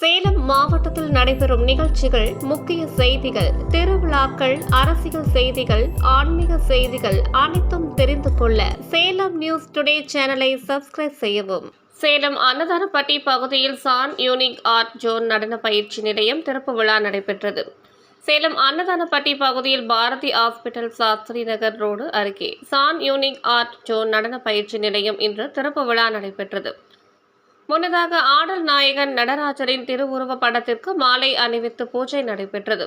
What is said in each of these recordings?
சேலம் மாவட்டத்தில் நடைபெறும் நிகழ்ச்சிகள் முக்கிய செய்திகள் திருவிழாக்கள் அரசியல் செய்திகள் ஆன்மீக செய்திகள் அனைத்தும் தெரிந்து கொள்ள சேலம் நியூஸ் டுடே சேனலை சப்ஸ்கிரைப் செய்யவும். சேலம் அன்னதானப்பட்டி பகுதியில் சான் யூனிக் ஆர்ட் ஜோன் நடன பயிற்சி நிலையம் திறப்பு விழா நடைபெற்றது. சேலம் அன்னதானப்பட்டி பகுதியில் பாரதி ஹாஸ்பிட்டல் சாஸ்திரி நகர் ரோடு அருகே சான் யூனிக் ஆர்ட் ஜோன் நடன பயிற்சி நிலையம் இன்று திறப்பு விழா நடைபெற்றது. முன்னதாக ஆடல் நாயகன் நடராஜரின் திருவுருவ படத்திற்கு மாலை அணிவித்து பூஜை நடைபெற்றது.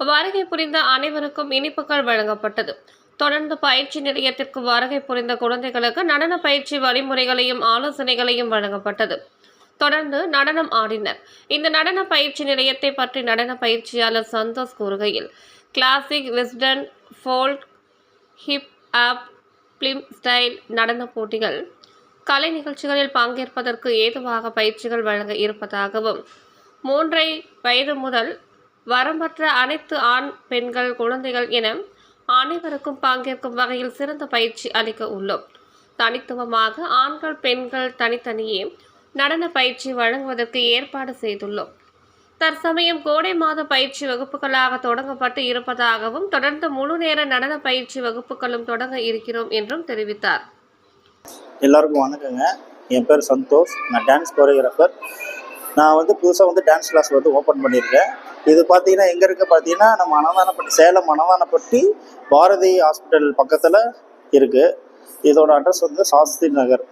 வருகை புரிந்த அனைவருக்கும் இனிப்புகள் வழங்கப்பட்டது. தொடர்ந்து பயிற்சி நிலையத்திற்கு வருகை புரிந்த குழந்தைகளுக்கு நடன பயிற்சி வழிமுறைகளையும் ஆலோசனைகளையும் வழங்கப்பட்டது. தொடர்ந்து நடனம் ஆடினர். இந்த நடன பயிற்சி நிலையத்தை பற்றி நடன பயிற்சியாளர் சந்தோஷ் கூறுகையில் classic western folk hip hop film style நடன போட்டிகள் கலை நிகழ்ச்சிகளில் பங்கேற்பதற்கு ஏதுவாக பயிற்சிகள் வழங்க இருப்பதாகவும் மூன்றை வயது முதல் வரம்பற்ற அனைத்து ஆண் பெண்கள் குழந்தைகள் என அனைவருக்கும் பங்கேற்கும் வகையில் சிறந்த பயிற்சி அளிக்க உள்ளோம். தனித்துவமாக ஆண்கள் பெண்கள் தனித்தனியே நடன பயிற்சி வழங்குவதற்கு ஏற்பாடு செய்துள்ளோம். தற்சமயம் கோடை மாத பயிற்சி வகுப்புகளாக தொடங்கப்பட்டு இருப்பதாகவும் தொடர்ந்து முழு நேர நடன பயிற்சி வகுப்புகளும் தொடங்க இருக்கிறோம் என்றும் தெரிவித்தார். எல்லாருக்கும் வணக்கங்க. என் பேர் சந்தோஷ். நான் டான்ஸ் கோரியோகிராஃபர் நான் வந்து புதுசாக வந்து டான்ஸ் கிளாஸ் வந்து ஓப்பன் பண்ணியிருக்கேன். இது பார்த்தீங்கன்னா எங்கே இருக்குது பார்த்தீங்கன்னா நம்ம அனதானப்பட்டி சேலம் அனதானப்பட்டி பாரதி ஹாஸ்பிட்டல் பக்கத்தில் இருக்குது இதோட அட்ரஸ் வந்து Sastri Nagar.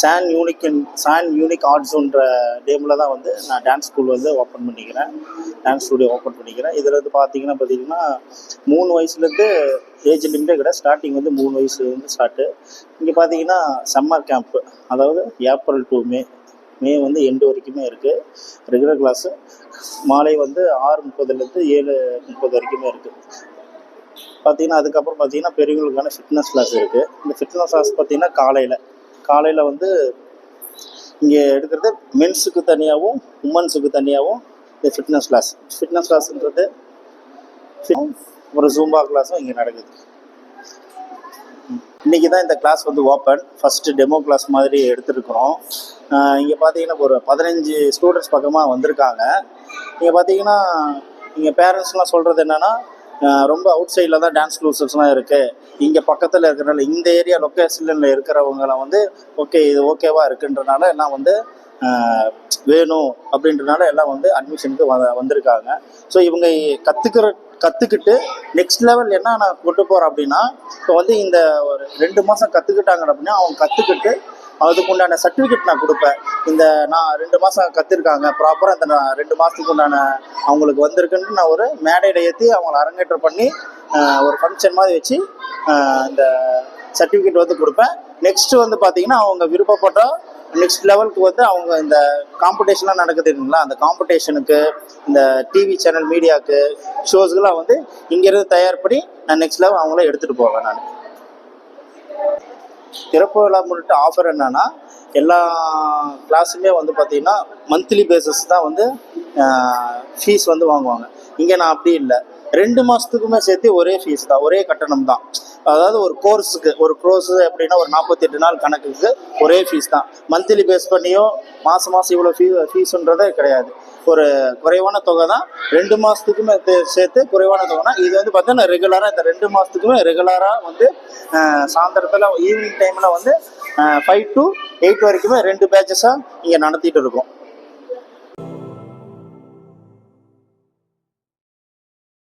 San unique San unique ஆர்ட்ஸுன்ற டேமில் தான் வந்து நான் டான்ஸ் ஸ்கூல் வந்து ஓப்பன் பண்ணிக்கிறேன். டான்ஸ் ஸ்டூடியோ ஓப்பன் பண்ணிக்கிறேன். இதில் வந்து பார்த்தீங்கன்னா பார்த்தீங்கன்னா மூணு வயசுலேருந்து ஏஜ் லிமிட்டே கிடையாது ஸ்டார்டிங் வந்து மூணு வயசுலேருந்து ஸ்டார்ட்டு இங்கே பார்த்தீங்கன்னா சம்மர் கேம்ப்பு அதாவது ஏப்ரல் டூ மே மே வந்து எண்டு வரைக்குமே இருக்குது ரெகுலர் கிளாஸு மாலை வந்து ஆறு முப்பதுலேருந்து ஏழு முப்பது வரைக்குமே இருக்குது பார்த்தீங்கன்னா அதுக்கப்புறம் பார்த்தீங்கன்னா பெரியவங்களுக்கான ஃபிட்னஸ் கிளாஸ் இருக்குது இந்த ஃபிட்னஸ் கிளாஸ் பார்த்தீங்கன்னா காலையில் காலையில் வந்து இங்கே எடுக்கிறது மென்ஸுக்கு தனியாகவும் உமன்ஸுக்கு தனியாகவும் இந்த ஃபிட்னஸ் கிளாஸ் ஃபிட்னஸ் கிளாஸ்ன்றது ஒரு ஜூம்பா கிளாஸும் இங்கே நடக்குது. இன்றைக்கி தான் இந்த கிளாஸ் வந்து ஓப்பன் ஃபஸ்ட்டு டெமோ கிளாஸ் மாதிரி எடுத்துருக்குறோம். இங்கே பார்த்தீங்கன்னா ஒரு பதினஞ்சு ஸ்டூடெண்ட்ஸ் பக்கமாக வந்திருக்காங்க. இங்கே பார்த்தீங்கன்னா இங்கே பேரண்ட்ஸ்லாம் சொல்கிறது என்னென்னா ரொம்ப அவுட் சைடில் தான் டான்ஸ் க்ளூசஸ்லாம் இருக்குது இங்கே பக்கத்தில் இருக்கிறனால இந்த ஏரியா லொக்கேஷனில் இருக்கிறவங்கள வந்து ஓகே இது ஓகேவா இருக்குன்றனால எல்லாம் வந்து வேணும் அப்படின்றனால எல்லாம் வந்து அட்மிஷனுக்கு வ வந்திருக்காங்க. ஸோ இவங்க கற்றுக்கிற கற்றுக்கிட்டு நெக்ஸ்ட் லெவல் என்ன நான் கொண்டு போகிறேன் அப்படின்னா இப்போ வந்து இந்த ஒரு ரெண்டு மாதம் கற்றுக்கிட்டாங்க அப்படின்னா அவங்க கற்றுக்கிட்டு அதுக்கு உண்டான சர்டிஃபிகேட் நான் கொடுப்பேன். இந்த நான் ரெண்டு மாதம் கற்றுருக்காங்க ப்ராப்பராக இந்த நான் ரெண்டு மாதத்துக்கு உண்டான அவங்களுக்கு வந்திருக்குன்னு நான் ஒரு மேடையில் ஏற்றி அவங்கள அரங்கேற்றம் பண்ணி ஒரு ஃபங்க்ஷன் மாதிரி வச்சு இந்த சர்டிஃபிகேட் வந்து கொடுப்பேன். நெக்ஸ்ட்டு வந்து பார்த்தீங்கன்னா அவங்க விருப்பப்பட்டால் நெக்ஸ்ட் லெவலுக்கு வந்து அவங்க இந்த காம்படிஷன்லாம் நடக்குது இல்லைங்களா? அந்த காம்படிஷனுக்கு இந்த டிவி சேனல் மீடியாவுக்கு ஷோஸ்க்கெலாம் வந்து இங்கேருந்து தயார் பண்ணி நான் நெக்ஸ்ட் லெவல் அவங்கள எடுத்துகிட்டு போவேன் நான். திறப்பு விழா முன்னிட்டு ஆஃபர் என்னன்னா எல்லா கிளாஸுமே வந்து பார்த்தீங்கன்னா மந்த்லி பேசிஸ் தான் வந்து ஃபீஸ் வந்து வாங்குவாங்க. இங்கே நான் அப்படி இல்லை. ரெண்டு மாதத்துக்குமே சேர்த்து ஒரே ஃபீஸ் தான் ஒரே கட்டணம் தான். அதாவது ஒரு கோர்ஸுக்கு ஒரு கோர்ஸ் எப்படின்னா ஒரு நாற்பத்தெட்டு நாள் கணக்குக்கு ஒரே ஃபீஸ் தான். மந்த்லி பேஸ் பண்ணியோ மாதம் மாதம் இவ்வளோ ஃபீ ஃபீஸுன்றதே கிடையாது. ஒரு குறைவான தொகை தான். ரெண்டு மாதத்துக்குமே சேர்த்து குறைவான தொகைனா இது வந்து பார்த்தீங்கன்னா ரெகுலராக இந்த ரெண்டு மாதத்துக்குமே ரெகுலராக வந்து சாயந்தரத்தில் ஈவினிங் டைமில் வந்து ஃபைவ் டு எயிட் வரைக்குமே ரெண்டு பேட்சஸாக இங்கே நடத்திட்டு இருக்கோம்.